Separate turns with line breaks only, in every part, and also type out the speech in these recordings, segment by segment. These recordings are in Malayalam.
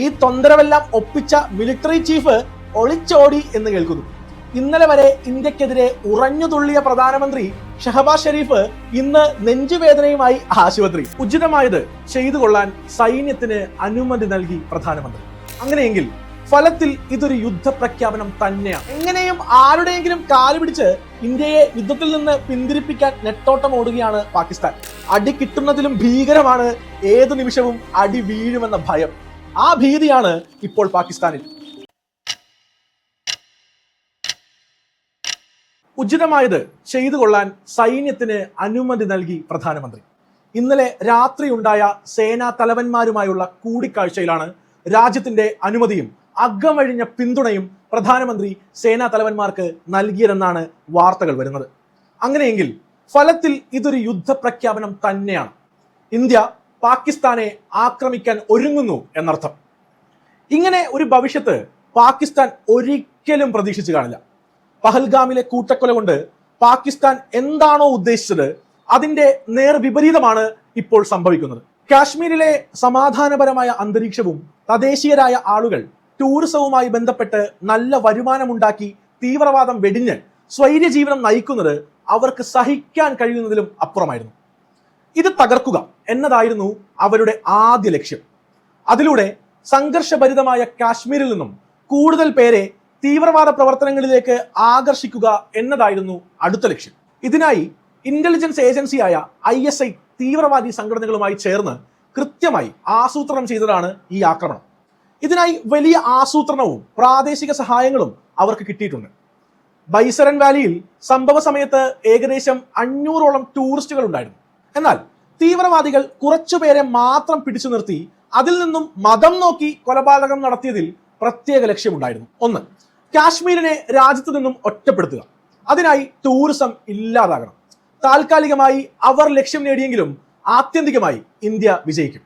ഈ തൊന്തരവെല്ലാം ഒപ്പിച്ച മിലിറ്ററി ചീഫ് ഒളിച്ചോടി എന്ന് കേൾക്കുന്നു. ഇന്നലെ വരെ ഇന്ത്യക്കെതിരെ ഉറഞ്ഞുതുള്ളിയ പ്രധാനമന്ത്രി ഷഹബാസ് ഷെരീഫ് ഇന്ന് നെഞ്ചുവേദനയുമായി ആശുപത്രി. ഉചിതമായത് ചെയ്തു കൊള്ളാൻ സൈന്യത്തിന് അനുമതി നൽകി പ്രധാനമന്ത്രി. അങ്ങനെയെങ്കിൽ ഫലത്തിൽ ഇതൊരു യുദ്ധപ്രഖ്യാപനം തന്നെയാണ് എങ്ങനെയും ആരുടെയെങ്കിലും കാൽ പിടിച്ച് ഇന്ത്യയെ യുദ്ധത്തിൽ നിന്ന് പിന്തിരിപ്പിക്കാൻ നെട്ടോട്ടം ഓടുകയാണ് പാകിസ്ഥാൻ. അടി കിട്ടുന്നതിലും ഭീകരമാണ് ഏതു നിമിഷവും അടി വീഴുമെന്ന ഭയം. ആ ഭീതിയാണ് ഇപ്പോൾ പാകിസ്ഥാനിൽ. ഉചിതമായത് ചെയ്തു കൊള്ളാൻ സൈന്യത്തിന് അനുമതി നൽകി പ്രധാനമന്ത്രി. ഇന്നലെ രാത്രിയുണ്ടായ സേനാ തലവന്മാരുമായുള്ള കൂടിക്കാഴ്ചയിലാണ് രാജ്യത്തിന്റെ അനുമതിയും അകമഴിഞ്ഞ പിന്തുണയും പ്രധാനമന്ത്രി സേനാ തലവന്മാർക്ക് നൽകിയതെന്നാണ് വാർത്തകൾ വരുന്നത്. അങ്ങനെയെങ്കിൽ ഫലത്തിൽ ഇതൊരു യുദ്ധപ്രഖ്യാപനം തന്നെയാണ്. ഇന്ത്യ പാകിസ്ഥാനെ ആക്രമിക്കാൻ ഒരുങ്ങുന്നു എന്നർത്ഥം. ഇങ്ങനെ ഒരു ഭവിഷ്യത്ത് പാകിസ്ഥാൻ ഒരിക്കലും പ്രതീക്ഷിച്ചു കാണില്ല. പഹൽഗാമിലെ കൂട്ടക്കൊല കൊണ്ട് പാകിസ്ഥാൻ എന്താണോ ഉദ്ദേശിച്ചത് അതിന്റെ നേർ വിപരീതമാണ് ഇപ്പോൾ സംഭവിക്കുന്നത്. കാശ്മീരിലെ സമാധാനപരമായ അന്തരീക്ഷവും തദ്ദേശീയരായ ആളുകൾ ടൂറിസവുമായി ബന്ധപ്പെട്ട് നല്ല വരുമാനമുണ്ടാക്കി തീവ്രവാദം വെടിഞ്ഞ് സ്വൈര്യ ജീവിതം നയിക്കുന്നത് അവർക്ക് സഹിക്കാൻ കഴിയുന്നതിലും അപ്പുറമായിരുന്നു. ഇത് തകർക്കുക എന്നതായിരുന്നു അവരുടെ ആദ്യ ലക്ഷ്യം. അതിലൂടെ സംഘർഷഭരിതമായ കാശ്മീരിൽ നിന്നും കൂടുതൽ പേരെ തീവ്രവാദ പ്രവർത്തനങ്ങളിലേക്ക് ആകർഷിക്കുക എന്നതായിരുന്നു അടുത്ത ലക്ഷ്യം. ഇതിനായി ഇന്റലിജൻസ് ഏജൻസിയായ ഐ എസ് ഐ തീവ്രവാദി സംഘടനകളുമായി ചേർന്ന് കൃത്യമായി ആസൂത്രണം ചെയ്തതാണ് ഈ ആക്രമണം. ഇതിനായി വലിയ ആസൂത്രണവും പ്രാദേശിക സഹായങ്ങളും അവർക്ക് കിട്ടിയിട്ടുണ്ട്. ബൈസരൻ വാലിയിൽ സംഭവ സമയത്ത് ഏകദേശം അഞ്ഞൂറോളം ടൂറിസ്റ്റുകൾ ഉണ്ടായിരുന്നു. എന്നാൽ തീവ്രവാദികൾ കുറച്ചുപേരെ മാത്രം പിടിച്ചു നിർത്തി അതിൽ നിന്നും മതം നോക്കി കൊലപാതകം നടത്തിയതിൽ പ്രത്യേക ലക്ഷ്യമുണ്ടായിരുന്നു. ഒന്ന് കാശ്മീരിനെ രാജ്യത്തു നിന്നും ഒറ്റപ്പെടുത്തുക. അതിനായി ടൂറിസം ഇല്ലാതാകണം. താൽക്കാലികമായി അവർ ലക്ഷ്യം നേടിയെങ്കിലും ആത്യന്തികമായി ഇന്ത്യ വിജയിക്കും.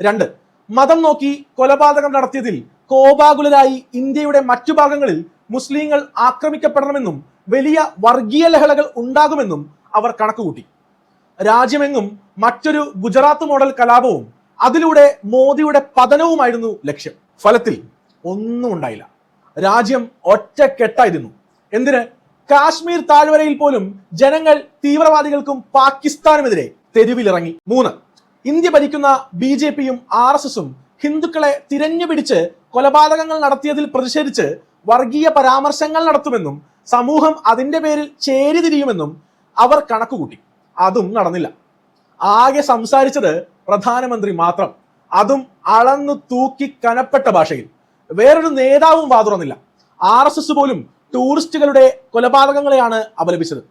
രണ്ട് മതം നോക്കി കൊലപാതകം നടത്തിയതിൽ കോപാകുലരായി ഇന്ത്യയുടെ മറ്റു ഭാഗങ്ങളിൽ മുസ്ലിങ്ങൾ ആക്രമിക്കപ്പെടണമെന്നും വലിയ വർഗീയ ലഹളകൾ ഉണ്ടാകുമെന്നും അവർ കണക്കുകൂട്ടി. രാജ്യമെങ്ങും മറ്റൊരു ഗുജറാത്ത് മോഡൽ കലാപവും അതിലൂടെ മോദിയുടെ പതനവുമായിരുന്നു ലക്ഷ്യം. ഫലത്തിൽ ഒന്നും ഉണ്ടായില്ല. രാജ്യം ഒറ്റക്കെട്ടായിരുന്നു. എന്തിന്? കാശ്മീർ താഴ്വരയിൽ പോലും ജനങ്ങൾ തീവ്രവാദികൾക്കും പാകിസ്ഥാനുമെതിരെ തെരുവിലിറങ്ങി. മൂന്ന് ഇന്ത്യ ഭരിക്കുന്ന ബി ജെ പിയും ആർ എസ് എസും ഹിന്ദുക്കളെ തിരഞ്ഞുപിടിച്ച് കൊലപാതകങ്ങൾ നടത്തിയതിൽ പ്രതിഷേധിച്ച് വർഗീയ പരാമർശങ്ങൾ നടത്തുമെന്നും സമൂഹം അതിന്റെ പേരിൽ ചേരിതിരിയുമെന്നും അവർ കണക്കുകൂട്ടി. അതും നടന്നില്ല. ആകെ സംസാരിച്ചത് പ്രധാനമന്ത്രി മാത്രം. അതും അളന്നു തൂക്കി കനപ്പെട്ട ഭാഷയിൽ. വേറൊരു നേതാവും വാതുറന്നില്ല ആർ എസ് എസ് പോലും ടൂറിസ്റ്റുകളുടെ കൊലപാതകങ്ങളെയാണ് അപലപിച്ചത്.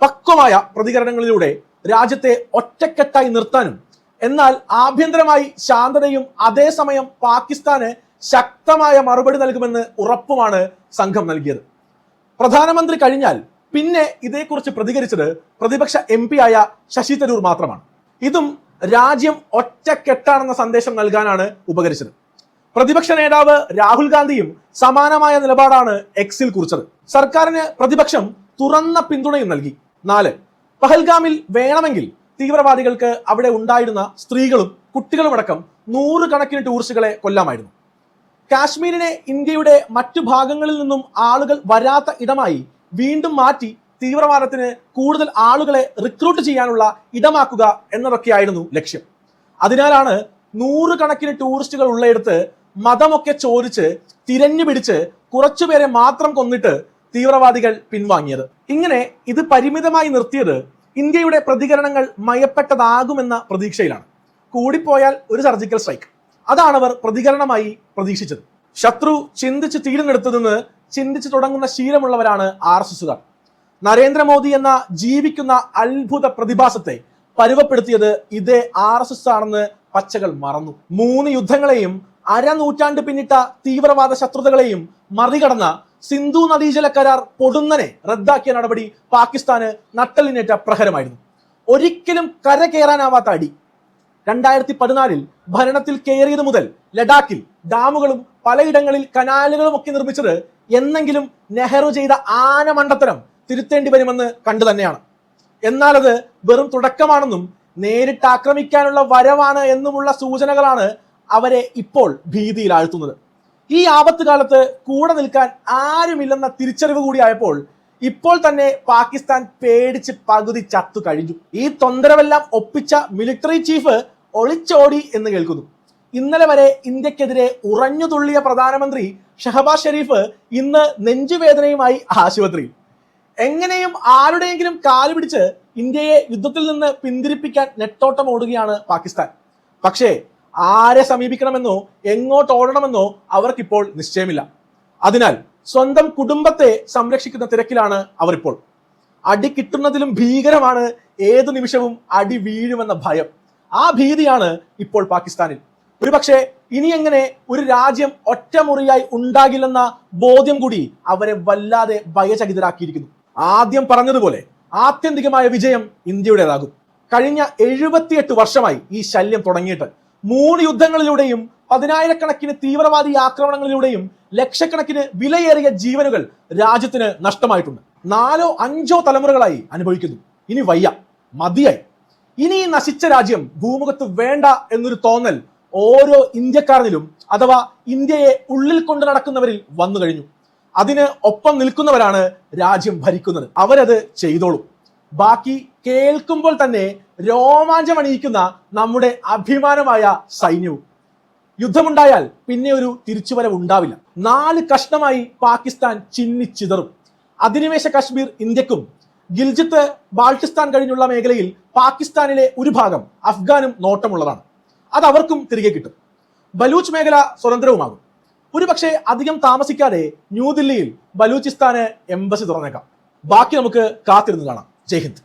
പക്വമായ പ്രതികരണങ്ങളിലൂടെ രാജ്യത്തെ ഒറ്റക്കെട്ടായി നിർത്താനും എന്നാൽ ആഭ്യന്തരമായി ശാന്തതയും അതേസമയം പാകിസ്ഥാന് ശക്തമായ മറുപടി നൽകുമെന്ന് ഉറപ്പുമാണ് സംഘം നൽകിയത്. പ്രധാനമന്ത്രി കഴിഞ്ഞാൽ പിന്നെ ഇതേക്കുറിച്ച് പ്രതികരിച്ചത് പ്രതിപക്ഷ എം പി ആയ ശശി തരൂർ മാത്രമാണ്. ഇതും രാജ്യം ഒറ്റക്കെട്ടാണെന്ന സന്ദേശം നൽകാനാണ് ഉപകരിച്ചത്. പ്രതിപക്ഷ നേതാവ് രാഹുൽ ഗാന്ധിയും സമാനമായ നിലപാടാണ് എക്സിൽ കുറിച്ചത്. സർക്കാരിന് പ്രതിപക്ഷം തുറന്ന പിന്തുണയും നൽകി. നാല് പഹൽഗാമിൽ വേണമെങ്കിൽ തീവ്രവാദികൾക്ക് അവിടെ ഉണ്ടായിരുന്ന സ്ത്രീകളും കുട്ടികളുമടക്കം നൂറുകണക്കിന് ടൂറിസ്റ്റുകളെ കൊല്ലാമായിരുന്നു. കാശ്മീരിനെ ഇന്ത്യയുടെ മറ്റു ഭാഗങ്ങളിൽ നിന്നും ആളുകൾ വരാത്ത ഇടമായി വീണ്ടും മാറ്റി തീവ്രവാദത്തിന് കൂടുതൽ ആളുകളെ റിക്രൂട്ട് ചെയ്യാനുള്ള ഇടമാക്കുക എന്നതൊക്കെയായിരുന്നു ലക്ഷ്യം. അതിനാലാണ് നൂറുകണക്കിന് ടൂറിസ്റ്റുകൾ ഉള്ളയിടത്ത് മതമൊക്കെ ചോദിച്ച് തിരഞ്ഞു പിടിച്ച് കുറച്ചുപേരെ മാത്രം കൊന്നിട്ട് തീവ്രവാദികൾ പിൻവാങ്ങിയത്. ഇങ്ങനെ ഇത് പരിമിതമായി നിർത്തിയത് ഇന്ത്യയുടെ പ്രതികരണങ്ങൾ മയപ്പെട്ടതാകുമെന്ന പ്രതീക്ഷയിലാണ്. കൂടിപ്പോയാൽ ഒരു സർജിക്കൽ സ്ട്രൈക്ക് അതാണ് അവർ പ്രതികരണമായി പ്രതീക്ഷിച്ചത്. ശത്രു ചിന്തിച്ച് തീരുന്നെടുത്തതെന്ന് ചിന്തിച്ചു തുടങ്ങുന്ന ശീലമുള്ളവരാണ് ആർ എസ് എസുകാർ നരേന്ദ്രമോദി എന്ന ജീവിക്കുന്ന അത്ഭുത പ്രതിഭാസത്തെ പരുവപ്പെടുത്തിയത് ഇതേ ആർ എസ് എസ് ആണെന്ന് പച്ചകൾ മറന്നു. മൂന്ന് യുദ്ധങ്ങളെയും അരനൂറ്റാണ്ട് പിന്നിട്ട തീവ്രവാദ ശത്രുതകളെയും മറികടന്ന സിന്ധു നദീജല കരാർ പൊടുന്നനെ റദ്ദാക്കിയ നടപടി പാകിസ്ഥാന് നട്ടലിനേറ്റ പ്രഹരമായിരുന്നു. ഒരിക്കലും കര കയറാനാവാത്ത അടി. രണ്ടായിരത്തി പതിനാലിൽ ഭരണത്തിൽ കയറിയത് മുതൽ ലഡാക്കിൽ ഡാമുകളും പലയിടങ്ങളിൽ കനാലുകളും ഒക്കെ നിർമ്മിച്ചത് എന്നെങ്കിലും നെഹ്റു ചെയ്ത ആനമണ്ടത്തരം തിരുത്തേണ്ടി വരുമെന്ന് കണ്ടു തന്നെയാണ്. എന്നാൽ അത് വെറും തുടക്കമാണെന്നും നേരിട്ട് ആക്രമിക്കാനുള്ള വരവാണ് എന്നുമുള്ള സൂചനകളാണ് അവരെ ഇപ്പോൾ ഭീതിയിലാഴ്ത്തുന്നത്. ഈ ആപത്ത് കാലത്ത് കൂടെ നിൽക്കാൻ ആരുമില്ലെന്ന തിരിച്ചറിവ് കൂടിയായപ്പോൾ ഇപ്പോൾ തന്നെ പാകിസ്ഥാൻ പേടിച്ച് പകുതി ചത്തു കഴിഞ്ഞു. ഈ തൊന്തരവെല്ലാം ഒപ്പിച്ച മിലിറ്ററി ചീഫ് ഒളിച്ചോടി എന്ന് കേൾക്കുന്നു. ഇന്നലെ വരെ ഇന്ത്യക്കെതിരെ ഉറഞ്ഞു തുള്ളിയ പ്രധാനമന്ത്രി ഷഹബാസ് ഷെരീഫ് ഇന്ന് നെഞ്ചുവേദനയുമായി ആശുപത്രിയിൽ. എങ്ങനെയും ആരുടെയെങ്കിലും കാൽ പിടിച്ച് ഇന്ത്യയെ യുദ്ധത്തിൽ നിന്ന് പിന്തിരിപ്പിക്കാൻ നെട്ടോട്ടം ഓടുകയാണ് പാകിസ്ഥാൻ. പക്ഷേ ആരെ സമീപിക്കണമെന്നോ എങ്ങോട്ട് ഓടണമെന്നോ അവർക്കിപ്പോൾ നിശ്ചയമില്ല. അതിനാൽ സ്വന്തം കുടുംബത്തെ സംരക്ഷിക്കുന്ന തിരക്കിലാണ് അവരിപ്പോൾ. അടി കിട്ടുന്നതിലും ഭീകരമാണ് ഏതു നിമിഷവും അടി വീഴുമെന്ന ഭയം. ആ ഭീതിയാണ് ഇപ്പോൾ പാകിസ്ഥാനിൽ. ഒരുപക്ഷെ ഇനി എങ്ങനെ ഒരു രാജ്യം ഒറ്റമുറിയായി ഉണ്ടാകില്ലെന്ന ബോധ്യം കൂടി അവരെ വല്ലാതെ ഭയചകിതരാക്കിയിരിക്കുന്നു. ആദ്യം പറഞ്ഞതുപോലെ ആത്യന്തികമായ വിജയം ഇന്ത്യയുടേതാകും. കഴിഞ്ഞ എഴുപത്തിയെട്ട് വർഷമായി ഈ ശല്യം തുടങ്ങിയിട്ട് മൂന്ന് യുദ്ധങ്ങളിലൂടെയും പതിനായിരക്കണക്കിന് തീവ്രവാദി ആക്രമണങ്ങളിലൂടെയും ലക്ഷക്കണക്കിന് വിലയേറിയ ജീവനുകൾ രാജ്യത്തിന് നഷ്ടമായിട്ടുണ്ട്. നാലോ അഞ്ചോ തലമുറകളായി അനുഭവിക്കുന്നു. ഇനി വയ്യ മതിയായി. ഇനി ഈ നശിച്ച രാജ്യം ഭൂമുഖത്ത് വേണ്ട എന്നൊരു തോന്നൽ ഓരോ ഇന്ത്യക്കാരനിലും അഥവാ ഇന്ത്യയെ ഉള്ളിൽ കൊണ്ട് നടക്കുന്നവരിൽ വന്നു കഴിഞ്ഞു. അതിന് ഒപ്പം നിൽക്കുന്നവരാണ് രാജ്യം ഭരിക്കുന്നത്. അവരത് ചെയ്തോളും. ബാക്കി കേൾക്കുമ്പോൾ തന്നെ രോമാഞ്ചമണിയിക്കുന്ന നമ്മുടെ അഭിമാനമായ സൈന്യവും. യുദ്ധമുണ്ടായാൽ പിന്നെ ഒരു തിരിച്ചുവരവ് ഉണ്ടാവില്ല. നാല് കഷ്ണമായി പാകിസ്ഥാൻ ചിന്നിച്ചിതറും അധിനിവേശ കശ്മീർ ഇന്ത്യക്കും ഗിൽജിത്ത് ബാൾട്ടിസ്ഥാൻ കഴിഞ്ഞുള്ള മേഖലയിൽ പാകിസ്ഥാനിലെ ഒരു ഭാഗം അഫ്ഗാനും നോട്ടമുള്ളതാണ്. അത് അവർക്കും തിരികെ കിട്ടും. ബലൂച്ച് മേഖല സ്വതന്ത്രവുമാകും. ഒരുപക്ഷെ അധികം താമസിക്കാതെ ന്യൂഡൽഹിയിൽ ബലൂചിസ്ഥാന് എംബസി തുറന്നേക്കാം. ബാക്കി നമുക്ക് കാത്തിരുന്ന് കാണാം. ജയ് ഹിന്ദ്.